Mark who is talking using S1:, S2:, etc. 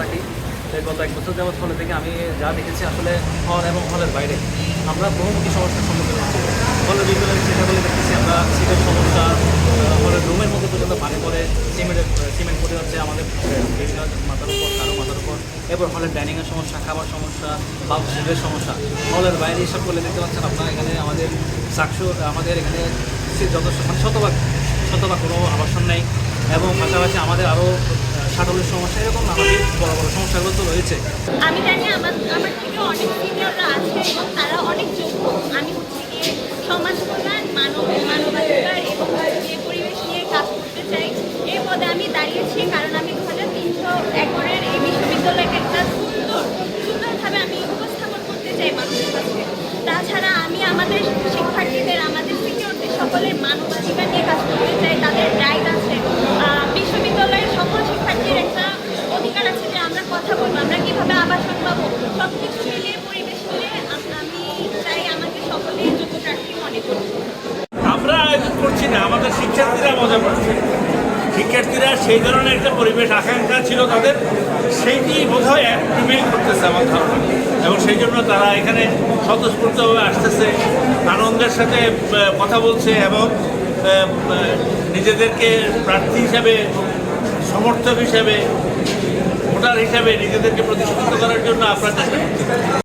S1: থাকি। তো গত এক বছর যাবৎ হলে থেকে আমি যা দেখেছি আসলে হল এবং হলের বাইরে, আমরা বহুমুখী সমস্যার সম্মুখীন হচ্ছি। হলের বিভিন্ন সেটাগুলো দেখতেছি, আমরা সিটের সমস্যা হলের রুমের মধ্যে পর্যন্ত পানি পড়ে, সিমেন্টের, সিমেন্ট পড়ে হচ্ছে আমাদের বিভিন্ন মাথার উপর, কারও মাথার উপর। এরপর হলের ডাইনিংয়ের সমস্যা, খাবার সমস্যা বা শিটের সমস্যা। হলের বাইরে এসব করলে দেখতে পাচ্ছেন আপনারা এখানে আমাদের চাকসু আমাদের এখানে যথেষ্ট মানে শতভাগ শতভাগ কোনো আবাসন নেই। এবং পাশাপাশি আমাদের আরও শাটলের সমস্যা এরকম নানাবিধ বড় বড় সমস্যাগুলো তো রয়েছে।
S2: আমি জানি আমার আমার থেকে অনেক সিনিয়ররা আছে এবং তারা অনেক যোগ্য। আমি হচ্ছে গিয়ে সমাজ কল্যাণ, মানব, মানবাধিকার এবং যে পরিবেশ নিয়ে কাজ করতে চাই, এই পদে আমি দাঁড়িয়েছি কারণ আমি দু হাজার তিনশো একরের এই বিশ্ববিদ্যালয়কে একটা সুন্দর, সুন্দরভাবে আমি উপস্থাপন করতে চাই মানুষের কাছে। তাছাড়া আমি আমাদের শিক্ষার্থীদের, আমাদের সিনিয়রদের সকলের মানবাধিকার নিয়ে কাজ করতে চাই তাদের রাইট আছে আহ, বিশ্ববিদ্যালয়ের সকল শিক্ষার্থীর একটা অধিকার আছে যে আমরা কথা বলব আমরা কীভাবে আবাসন পাবো সব কিছু মিলিয়ে পরিবেশ মিলিয়ে আম- আমি চাই আমাকে সকলেই যোগ্য প্রার্থী মনে করি
S3: আমরা আয়োজন করছি না, আমাদের শিক্ষার্থীরা মজা করছে। শিক্ষার্থীরা সেই ধরনের একটা পরিবেশ, আকাঙ্ক্ষা ছিল তাদের, সেইটি বোধহয় প্রিভেল করতেছে আমার ধারণা। এবং সেই জন্য তারা এখানে স্বতঃস্ফূর্তভাবে আসতেছে, আনন্দের সাথে কথা বলছে এবং নিজেদেরকে প্রার্থী হিসাবে, সমর্থক হিসাবে, ভোটার হিসাবে নিজেদেরকে প্রতিষ্ঠিত করার জন্য আপনার